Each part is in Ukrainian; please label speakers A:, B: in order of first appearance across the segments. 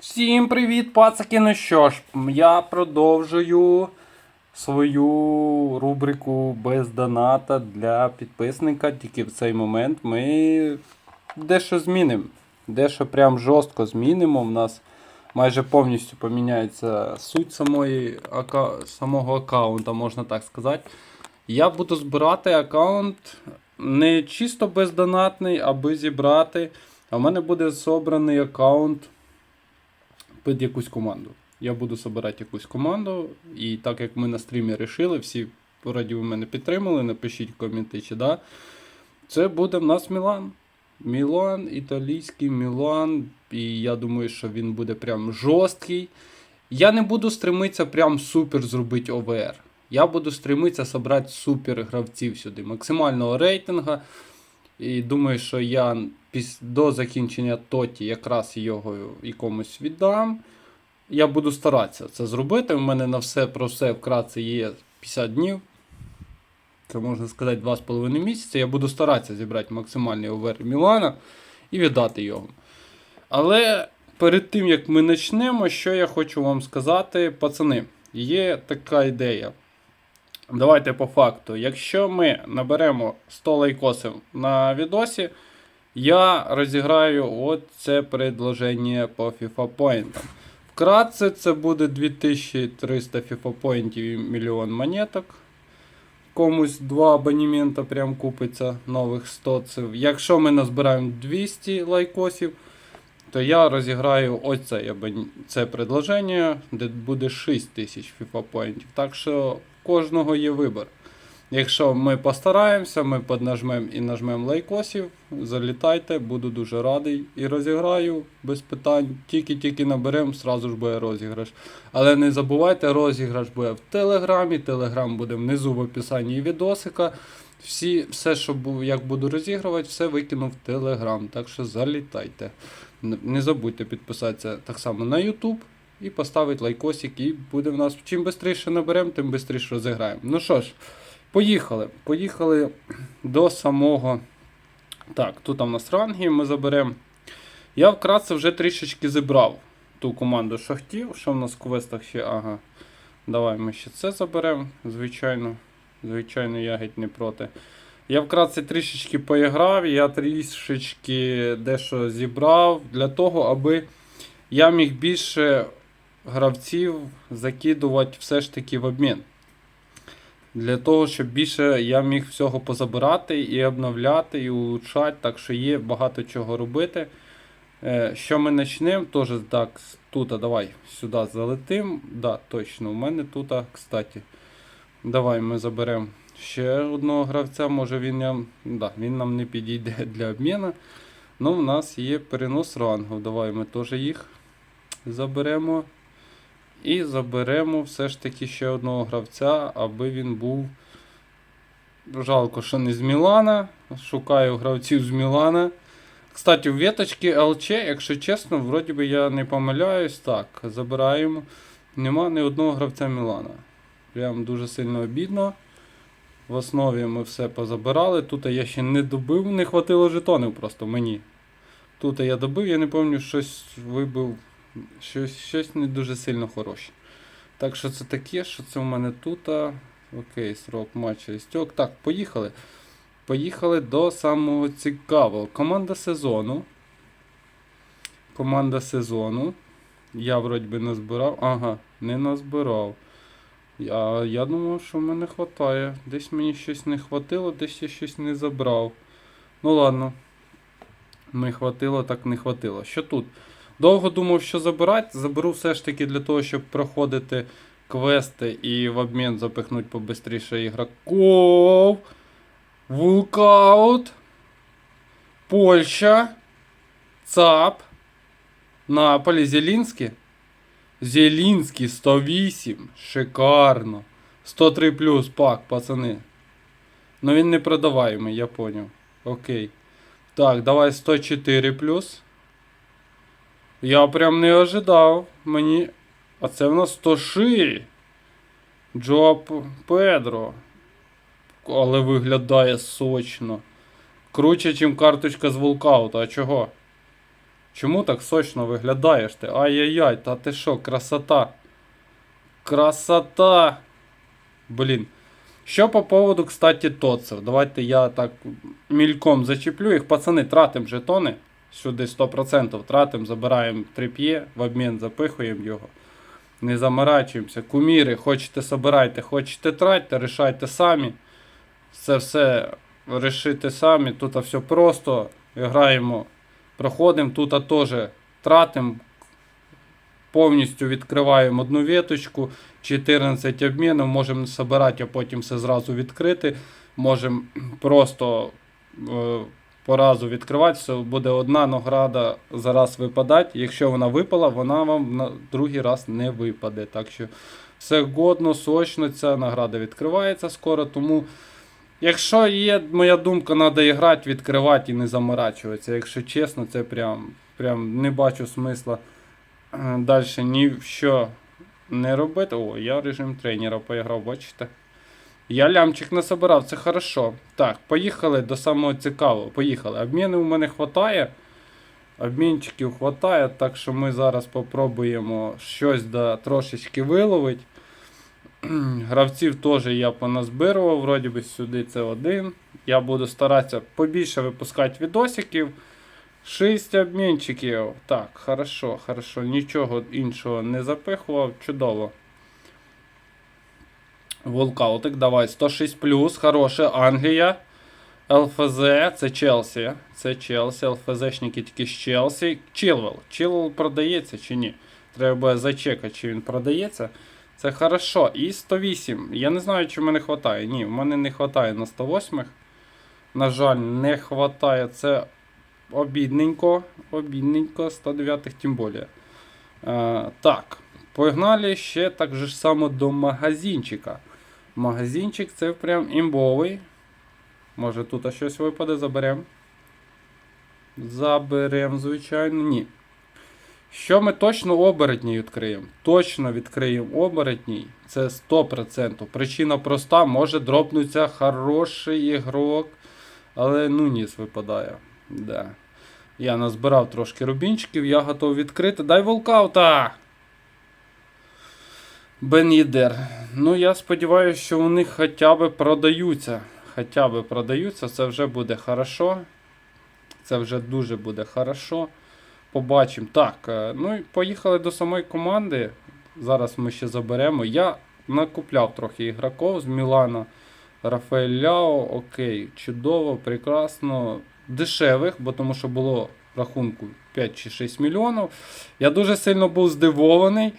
A: Всім привіт, пацаки! Ну що ж, я продовжую свою рубрику без доната для підписника. Тільки в цей момент ми дещо змінимо. Дещо прям жорстко змінимо. У нас майже повністю поміняється суть самої, ака... самого аккаунта, можна так сказати. Я буду збирати аккаунт не чисто бездонатний, аби зібрати. А в мене буде собраний аккаунт під якусь команду. Я буду собирати якусь команду, і так як ми на стрімі рішили, всі раді ви мене підтримали, напишіть коменти, чи да. Це буде в нас Мілан. Мілан, італійський Мілан. І я думаю, що він буде прям жорсткий. Я не буду стремитися прям супер зробити ОВР. Я буду стремитися собрати супер гравців сюди, максимального рейтинга. І думаю, що я. До закінчення тоті якраз його якомусь віддам. Я буду старатися це зробити. У мене на все про все вкратце є 50 днів. Це можна сказати 2,5 місяці. Я буду старатися зібрати максимальний овер Мілана і віддати його. Але перед тим як ми почнемо, що я хочу вам сказати, пацани, є така ідея. Давайте по факту. Якщо ми наберемо 100 лайкосів на відосі, я розіграю от це предложення по FIFA Point. Вкратце це буде 2300 FIFA Point і мільйон монеток. Комусь два абонемента прям купиться нових 100 ців. Якщо ми назбираємо 200 лайкосів, то я розіграю ось це, це предложення, де буде 6000 FIFA Point. Так що кожного є вибір. Якщо ми постараємося, ми поднажмемо і нажмемо лайкосів, залітайте, буду дуже радий і розіграю без питань. Тільки-тільки наберемо, сразу ж буде розіграш. Але не забувайте, розіграш буде в Телеграмі. Телеграм буде внизу в описанні відосика. Всі, все, що як буду розігрувати, все викину в Телеграм. Так що залітайте. Не забудьте підписатися так само на YouTube і поставити лайкосик, і буде в нас. Чим швидше наберемо, тим швидше розіграємо. Ну що ж. Поїхали. Поїхали до самого. Так, тут у нас ранги ми заберемо. Я вкратце вже трішечки зібрав ту команду, що хотів. Що в нас в квестах ще? Ага. Давай ми ще це заберемо. Звичайно. Звичайно, я геть не проти. Я вкратце трішечки поіграв, я трішечки дещо зібрав для того, аби я міг більше гравців закидувати все ж таки в обмін. Для того, щоб більше я міг всього позабирати і обновляти, і улучшати, так що є багато чого робити. Е, Що ми почнемо, теж так, тут, давай сюди залетим. Да, точно, у мене тут, кстати. Давай ми заберемо ще одного гравця, може він нам, да, він нам не підійде для обміну. Ну, в нас є перенос рангу. Давай ми теж їх заберемо. І заберемо все ж таки ще одного гравця, аби він був. Жалко, що не з Мілана. Шукаю гравців з Мілана. Кстати, у веточки ЛЧ, якщо чесно, вроді би я не помиляюсь. Так, забираємо. Нема ні одного гравця Мілана. Прям дуже сильно обідно. В основі ми все позабирали. Тут я ще не добив, не хватило жетонів просто мені. Тут я добив, я не пам'ятаю, щось вибив щось, щось не дуже сильно хороше. Так що це таке, що це у мене тут. Окей, срок матча істек. Так, поїхали. Поїхали до самого цікавого. Команда сезону. Команда сезону. Я вроді би назбирав. Ага, не назбирав. Я, я думав, що в мене хватає. Десь мені щось не хватило, десь я щось не забрав. Ну ладно. Не хватило, так не хватило. Що тут? Довго думав, що забирати. Заберу все ж таки для того, щоб проходити квести і в обмін запихнути побистріше ігроков. Вулкаут. Польща. ЦАП. Наполі. Зелінський. Зелінський 108. Шикарно. 103 плюс пак, пацани. Ну він не продаваємий, я поняв. Окей. Так, давай 104 плюс. Я прям не ожидав. Мені. А це в нас 106. Джоа Педро. Але виглядає сочно. Круче, ніж карточка з вулкаута. А чого? Чому так сочно виглядаєш ти? Ай-яй-яй, та ти що, красота. Красота. Блін. Що по поводу, кстати, тоців? Давайте я так мільком зачеплю їх. Пацани, тратим жетони. Сюди 100% тратим, забираємо трип'є, в обмін запихуємо його. Не заморачуємося. Куміри, хочете собирайте, хочете тратьте, рішайте самі. Це все рішите самі. Тут все просто. Граємо, проходимо. Тут теж тратимо. Повністю відкриваємо одну веточку, 14 обмінів, можемо збирати, а потім все зразу відкрити. Можемо просто е, по разу відкривати, буде одна награда за раз випадати. Якщо вона випала, вона вам на другий раз не випаде. Так що все годно, сочно, ця награда відкривається скоро. Тому, якщо є моя думка, треба грати, відкривати і не заморачуватися. Якщо чесно, це прям, прям не бачу смисла далі ні в що не робити. О, я режим тренера поіграв, бачите? Я лямчик не собирав, це хорошо. Так, поїхали до самого цікавого. Поїхали. Обміни у мене хватає. Обмінчиків хватає, так що ми зараз попробуємо щось да, трошечки виловити. Гравців теж я поназбирував, вроді би сюди це один. Я буду старатися побільше випускати відосиків. 6 обмінчиків. Так, хорошо, хорошо. Нічого іншого не запихував. Чудово. Волкаутик, давай. 106 плюс. Хороше. Англія. ЛФЗ. Це Челсі. Це Челсі. ЛФЗшники тільки з Челсі. Чилвел. Чилвел продається чи ні? Треба зачекати, чи він продається. Це хорошо. І 108. Я не знаю, чи в мене вистачає. Ні, в мене не вистачає на 108. На жаль, не вистачає. Це обідненько. Обідненько. 109 тим більше. Е, так. Погнали ще так же само до магазинчика. Магазинчик це прям імбовий. Може тут щось випаде, заберемо. Заберемо, звичайно, ні. Що ми точно оборотній відкриємо? Точно відкриємо оборотній. Це 100%. Причина проста, може дропнуться хороший ігрок. Але ну ніс випадає. Да. Я назбирав трошки рубінчиків, я готов відкрити. Дай волкаута! Бен Єдер. Ну, я сподіваюся, що вони хоча б продаються. Хоча б продаються, це вже буде хорошо. Це вже дуже буде хорошо. Побачимо. Так, е, ну і поїхали до самої команди. Зараз ми ще заберемо. Я накупляв трохи ігроків з Мілана. Рафаель Ляо, окей, чудово, прекрасно. Дешевих, бо тому що було рахунку 5 чи 6 мільйонів. Я дуже сильно був здивований,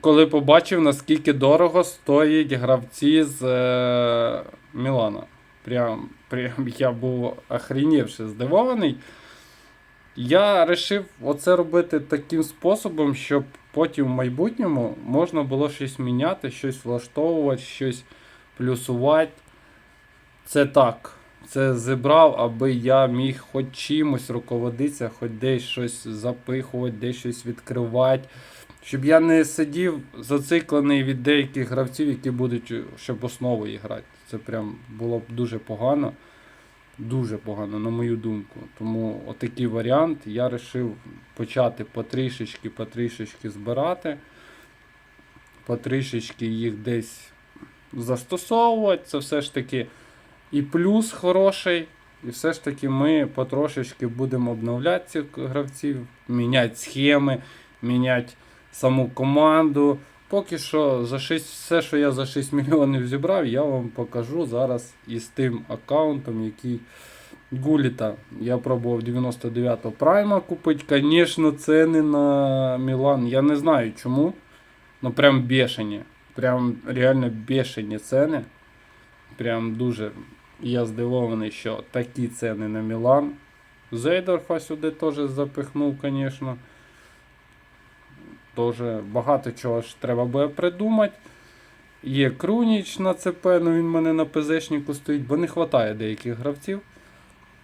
A: коли побачив, наскільки дорого стоять гравці з е, Мілана. Прям, прям я був охренівши здивований. Я вирішив оце робити таким способом, щоб потім в майбутньому можна було щось міняти, щось влаштовувати, щось плюсувати. Це так. Це зібрав, аби я міг хоч чимось руководитися, хоч десь щось запихувати, десь щось відкривати. Щоб я не сидів зациклений від деяких гравців, які будуть щоб основою грати. Це прям було б дуже погано. Дуже погано, на мою думку. Тому отакий варіант я вирішив почати потрішечки, потрішечки збирати, потрішечки їх десь застосовувати. Це все ж таки і плюс хороший. І все ж таки ми потрошечки будемо обновляти цих гравців, міняти схеми, міняти саму команду. Поки що за 6, все, що я за 6 мільйонів зібрав, я вам покажу зараз із тим аккаунтом, який Гуліта. Я пробував 99-го прайма купити. Звісно, ціни на Мілан. Я не знаю чому. Ну прям бешені. Прям реально бешені ціни. Прям дуже. Я здивований, що такі ціни на Мілан. Зейдорфа сюди теж запихнув, звісно. Тоже багато чого ж треба буде придумати. Є Круніч на ЦП, ну він в мене на ПЗшнику стоїть, бо не вистачає деяких гравців.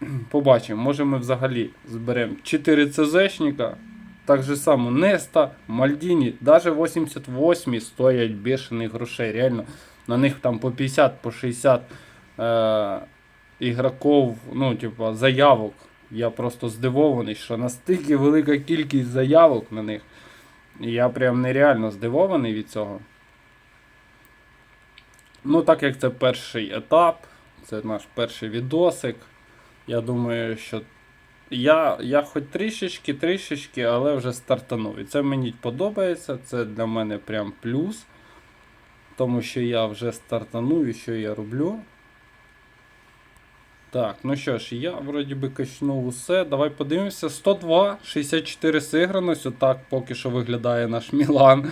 A: Побачимо, може ми взагалі зберемо 4 ЦЗшника. Так же само Неста, Мальдіні, навіть 88 стоять бешених грошей. Реально, на них там по 50, по 60 е- ігроків, ну, типу, заявок Я просто здивований, що настільки велика кількість заявок на них. Я прям нереально здивований від цього. Ну, так як це перший етап, це наш перший відосик. Я думаю, що я, я хоч трішечки, трішечки, але вже стартанув. І це мені подобається, це для мене прям плюс. Тому що я вже стартанув і що я роблю. Так, ну що ж, я вроді би качнув усе. Давай подивимося. 102, 64 сиграність. Отак поки що виглядає наш Мілан.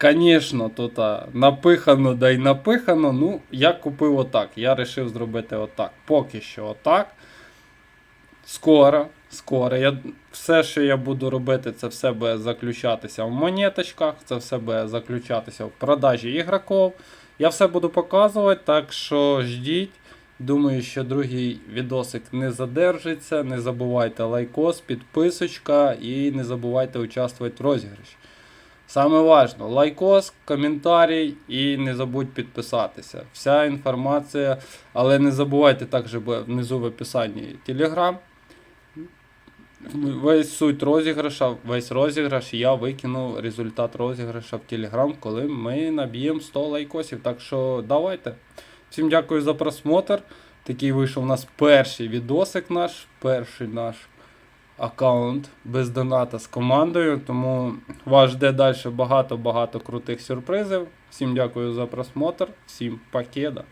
A: Звісно, тут а, напихано, да й напихано. Ну, я купив отак. Я вирішив зробити отак. Поки що отак. Скоро, скоро. Я, все, що я буду робити, це все буде заключатися в монеточках, це все буде заключатися в продажі ігроків. Я все буду показувати, так що ждіть. Думаю, що другий відосик не задержиться. Не забувайте лайкос, підписочка і не забувайте участвувати в розіграші. Саме важно, лайкос, коментарій і не забудь підписатися. Вся інформація, але не забувайте також внизу в описанні Telegram. Весь суть розіграша, весь розіграш я викину результат розіграша в Telegram, коли ми наб'ємо 100 лайкосів. Так що давайте. Всім дякую за просмотр. Такий вийшов у нас перший відосик наш, перший наш аккаунт без доната з командою. Тому вас жде далі багато-багато крутих сюрпризів. Всім дякую за просмотр, всім покеда.